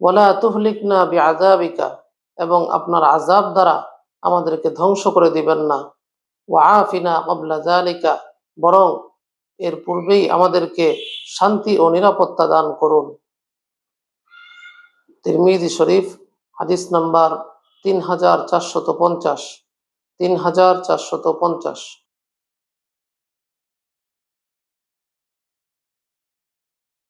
ওয়ালা তুহলিকনা বিআযাবিকা, এবং আপনার আজাব দ্বারা আমাদেরকে ধ্বংস করে দিবেন না। ওয়াআফিনা ক্বাবলা যালিকা, বরং এর পূর্বেই আমাদেরকে শান্তি ও নিরাপত্তা দান করুন। তিরমিজি শরীফ, হাদিস নাম্বার তিন হাজার চারশত পঞ্চাশ। তিন হাজার চারশত পঞ্চাশ।